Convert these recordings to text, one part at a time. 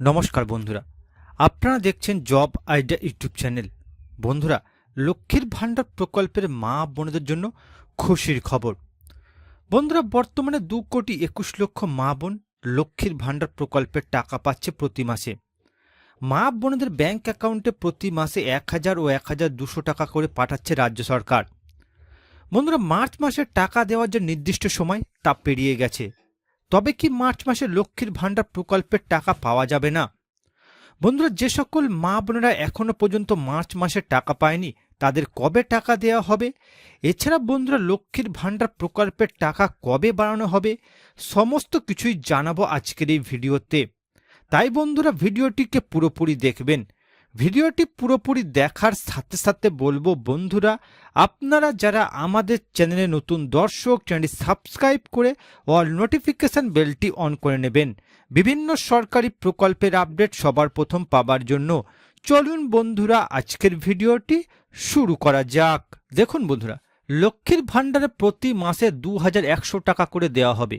নমস্কার বন্ধুরা। আপনারা দেখছেন জব আইডিয়া ইউটিউব চ্যানেল। বন্ধুরা, লক্ষ্মীর ভাণ্ডার প্রকল্পের মা বোনদের জন্য খুশির খবর। বন্ধুরা, বর্তমানে দু কোটি একুশ লক্ষ মা বোন লক্ষ্মীর ভাণ্ডার প্রকল্পের টাকা পাচ্ছে প্রতি মাসে। মা বোনদের ব্যাংক অ্যাকাউন্টে প্রতি মাসে এক হাজার ও এক হাজার দুশো টাকা করে পাঠাচ্ছে রাজ্য সরকার। বন্ধুরা, মার্চ মাসে টাকা দেওয়ার যে নির্দিষ্ট সময় তা পেরিয়ে গেছে। তবে কি মার্চ মাসে লক্ষ্মীর ভাণ্ডার প্রকল্পের টাকা পাওয়া যাবে না? বন্ধুরা, যে সকল মা বোনেরা এখনও পর্যন্ত মার্চ মাসে টাকা পায়নি, তাদের কবে টাকা দেওয়া হবে? এছাড়া বন্ধুরা, লক্ষ্মীর ভাণ্ডার প্রকল্পের টাকা কবে বাড়ানো হবে? সমস্ত কিছুই জানাব আজকের এই ভিডিওতে। তাই বন্ধুরা, ভিডিওটিকে পুরোপুরি দেখবেন। ভিডিওটি পুরোপুরি দেখার সাথে সাথে বলব, বন্ধুরা, আপনারা যারা আমাদের চ্যানেলে নতুন দর্শক, চ্যানেলটি সাবস্ক্রাইব করে অল নোটিফিকেশন বেলটি অন করে নেবেন। বিভিন্ন সরকারি প্রকল্পের আপডেট সবার প্রথম পাবার জন্য। চলুন, বন্ধুরা, আজকের ভিডিওটি শুরু করা যাক। দেখুন, বন্ধুরা, লক্ষ্মীর ভাণ্ডারে প্রতি মাসে দু হাজার একশো টাকা করে দেওয়া হবে।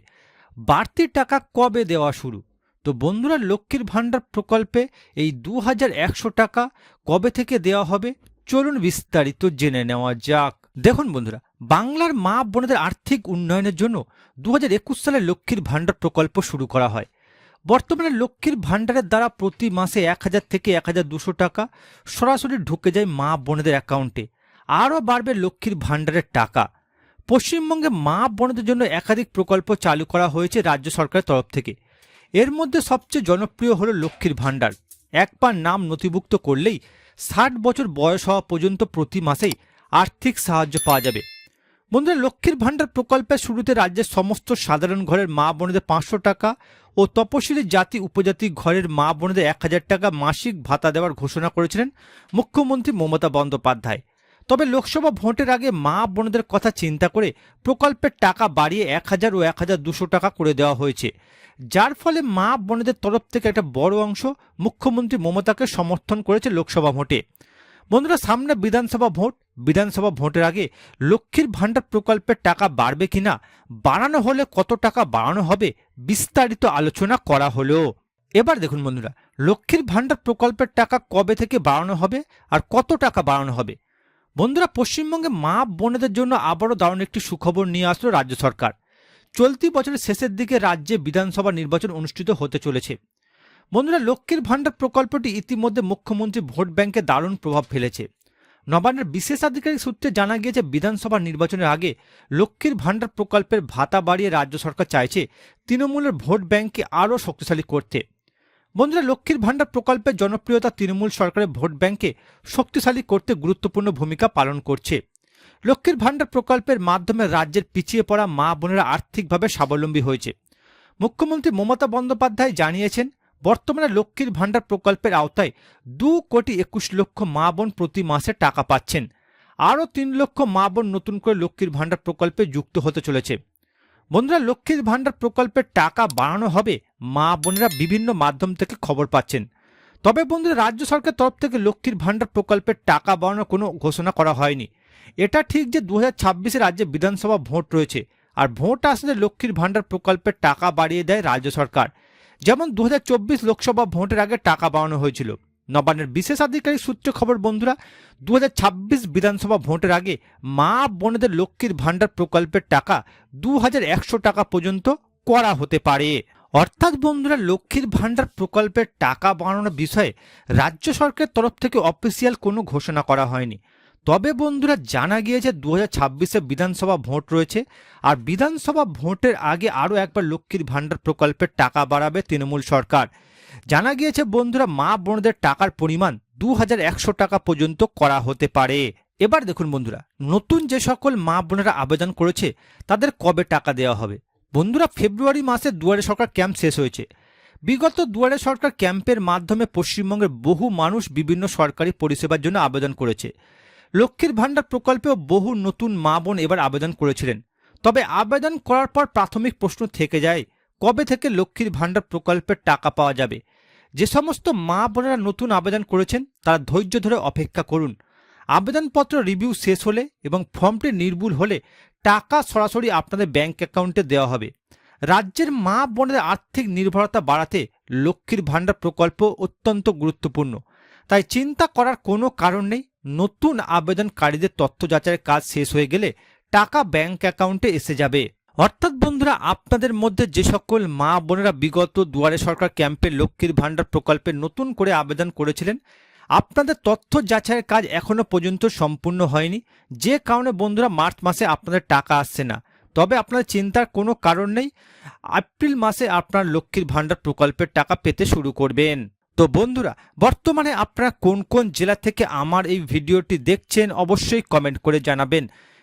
বাড়তি টাকা কবে দেওয়া শুরু? তো বন্ধুরা লক্ষ্মীর ভাণ্ডার প্রকল্পে এই দু হাজার একশো টাকা কবে থেকে দেওয়া হবে? চলুন বিস্তারিত জেনে নেওয়া যাক। দেখুন বন্ধুরা, বাংলার মা বোনদের আর্থিক উন্নয়নের জন্য দু হাজার একুশ সালে লক্ষ্মীর ভাণ্ডার প্রকল্প শুরু করা হয়। বর্তমানে লক্ষ্মীর ভাণ্ডারের দ্বারা প্রতি মাসে এক হাজার থেকে এক হাজার দুশো টাকা সরাসরি ঢুকে যায় মা বোনদের অ্যাকাউন্টে। আরও বাড়বে লক্ষ্মীর ভাণ্ডারের টাকা। পশ্চিমবঙ্গে মা বোনদের জন্য একাধিক প্রকল্প চালু করা হয়েছে রাজ্য সরকারের তরফ থেকে। এর মধ্যে সবচেয়ে জনপ্রিয় হলো লক্ষ্মীর ভাণ্ডার। একবার নাম নথিভুক্ত করলেই ষাট বছর বয়স হওয়া পর্যন্ত প্রতি মাসেই আর্থিক সাহায্য পাওয়া যাবে। বন্ধুরা, লক্ষ্মীর ভাণ্ডার প্রকল্পের শুরুতে রাজ্যের সমস্ত সাধারণ ঘরের মা বোনেদের পাঁচশো টাকা ও তপশিলি জাতি উপজাতি ঘরের মা বোনেদের এক হাজার টাকা মাসিক ভাতা দেওয়ার ঘোষণা করেছিলেন মুখ্যমন্ত্রী মমতা বন্দ্যোপাধ্যায়। তবে লোকসভা ভোটের আগে মা বোনদের কথা চিন্তা করে প্রকল্পের টাকা বাড়িয়ে এক হাজার ও এক হাজার দুশো টাকা করে দেওয়া হয়েছে। যার ফলে মা বোনদের তরফ থেকে একটা বড় অংশ মুখ্যমন্ত্রী মমতাকে সমর্থন করেছে লোকসভা ভোটে। বন্ধুরা, সামনে বিধানসভা ভোট। বিধানসভা ভোটের আগে লক্ষ্মীর ভাণ্ডার প্রকল্পের টাকা বাড়বে কিনা, বাড়ানো হলে কত টাকা বাড়ানো হবে বিস্তারিত আলোচনা করা হলো। এবার দেখুন বন্ধুরা, লক্ষ্মীর ভাণ্ডার প্রকল্পের টাকা কবে থেকে বাড়ানো হবে আর কত টাকা বাড়ানো হবে? বন্ধুরা পশ্চিমবঙ্গে মা বোনেদের জন্য আবারও দারুণ একটি সুখবর নিয়ে আসলো রাজ্য সরকার। চলতি বছরের শেষের দিকে রাজ্যে বিধানসভা নির্বাচন অনুষ্ঠিত হতে চলেছে। বন্ধুরা, লক্ষ্মীর ভাণ্ডার প্রকল্পটি ইতিমধ্যে মুখ্যমন্ত্রী ভোট ব্যাংকে দারুণ প্রভাব ফেলেছে। নবান্নের বিশেষ আধিকারিক সূত্রে জানা গিয়েছে, বিধানসভা নির্বাচনের আগে লক্ষ্মীর ভাণ্ডার প্রকল্পের ভাতা বাড়িয়ে রাজ্য সরকার চাইছে তৃণমূলের ভোট ব্যাংককে আরও শক্তিশালী করতে। বন্ধুরা লক্ষ্মীর ভাণ্ডার প্রকল্পের জনপ্রিয়তা তৃণমূল সরকারের ভোট ব্যাংকে শক্তিশালী করতে গুরুত্বপূর্ণ ভূমিকা পালন করছে। লক্ষ্মীর ভাণ্ডার প্রকল্পের মাধ্যমে রাজ্যের পিছিয়ে পড়া মা বোনেরা আর্থিকভাবে স্বাবলম্বী হয়েছে। মুখ্যমন্ত্রী মমতা বন্দ্যোপাধ্যায় জানিয়েছেন, বর্তমানে লক্ষ্মীর ভাণ্ডার প্রকল্পের আওতায় দু কোটি একুশ লক্ষ মা বোন প্রতি মাসে টাকা পাচ্ছেন। আরও তিন লক্ষ মা বোন নতুন করে লক্ষ্মীর ভাণ্ডার প্রকল্পে যুক্ত হতে চলেছে। বন্ধুরা, লক্ষ্মীর ভাণ্ডার প্রকল্পের টাকা বাড়ানো হবে, মা বোনেরা বিভিন্ন মাধ্যম থেকে খবর পাচ্ছেন। তবে বন্ধুরা, রাজ্য সরকার তরফ থেকে লক্ষ্মীর ভাণ্ডার প্রকল্পের টাকা বাড়ানোর কোনো ঘোষণা করা হয়নি। এটা ঠিক যে দু হাজার রাজ্যে বিধানসভা ভোট রয়েছে, আর ভোট আসলে লক্ষ্মীর ভাণ্ডার প্রকল্পের টাকা বাড়িয়ে দেয় রাজ্য সরকার। যেমন দু হাজার চব্বিশ লোকসভা ভোটের আগে টাকা বাড়ানো হয়েছিল নবান্নের বিশেষ আধিকারিক সূত্রে খবর, বন্ধুরা দু হাজার ছাব্বিশ বিধানসভা ভোটের আগে মা বোনেদের লক্ষ্মীর ভাণ্ডার প্রকল্পের টাকা দু হাজার একশো টাকা পর্যন্ত করা হতে পারে। অর্থাৎ, বন্ধুরা, লক্ষ্মীর ভাণ্ডার প্রকল্পের টাকা বাড়ানোর বিষয়ে রাজ্য সরকারের তরফ থেকে অফিসিয়াল কোনো ঘোষণা করা হয়নি। তবে, বন্ধুরা, জানা গিয়েছে দু হাজার বিধানসভা ভোট রয়েছে আর বিধানসভা ভোটের আগে আরও একবার লক্ষ্মীর ভাণ্ডার প্রকল্পের টাকা বাড়াবে তৃণমূল সরকার। জানা গিয়েছে, বন্ধুরা মা বোনদের টাকার পরিমাণ দু টাকা পর্যন্ত করা হতে পারে। এবার দেখুন বন্ধুরা, নতুন যে সকল মা বোনেরা আবেদন করেছে, তাদের কবে টাকা দেওয়া হবে? বন্ধুরা, ফেব্রুয়ারি মাসে দুয়ারে সরকার ক্যাম্প শেষ হয়েছে। বিগত দুয়ারে সরকার ক্যাম্পের মাধ্যমে পশ্চিমবঙ্গের বহু মানুষ বিভিন্ন সরকারি পরিষেবার জন্য আবেদন করেছে। লক্ষ্মীর ভাণ্ডার প্রকল্পেও বহু নতুন মা বোন এবার আবেদন করেছিলেন। তবে আবেদন করার পর প্রাথমিক প্রশ্ন থেকে যায়, কবে থেকে লক্ষ্মীর ভাণ্ডার প্রকল্পের টাকা পাওয়া যাবে? যে সমস্ত মা বোনেরা নতুন আবেদন করেছেন, তারা ধৈর্য ধরে অপেক্ষা করুন। আবেদনপত্র রিভিউ শেষ হলে এবং ফর্মটি নির্ভুল হলে টাকা সরাসরি আপনাদের ব্যাংক অ্যাকাউন্টে দেওয়া হবে। রাজ্যের মা বোনের আর্থিক নির্ভরতা বাড়াতে লক্ষ্মীর ভাণ্ডার প্রকল্প অত্যন্ত গুরুত্বপূর্ণ। তাই চিন্তা করার কোনো কারণ নেই, নতুন আবেদনকারীদের তথ্য যাচাইয়ের কাজ শেষ হয়ে গেলে টাকা ব্যাংক অ্যাকাউন্টে এসে যাবে। অর্থাৎ বন্ধুরা, আপনাদের মধ্যে যে সকল মা বোনেরা বিগত দুয়ারে সরকার ক্যাম্পে লক্ষ্মীর ভাণ্ডার প্রকল্পে নতুন করে আবেদন করেছিলেন, আপনাদের তথ্য যাচাইয়ের কাজ এখনও পর্যন্ত সম্পূর্ণ হয়নি। যে কারণে বন্ধুরা, মার্চ মাসে আপনাদের টাকা আসছে না। তবে আপনাদের চিন্তার কোনো কারণ নেই, এপ্রিল মাসে আপনার লক্ষ্মীর ভাণ্ডার প্রকল্পের টাকা পেতে শুরু করবেন। তো বন্ধুরা, বর্তমানে আপনারা কোন কোন জেলা থেকে আমার এই ভিডিওটি দেখছেন, অবশ্যই কমেন্ট করে জানাবেন।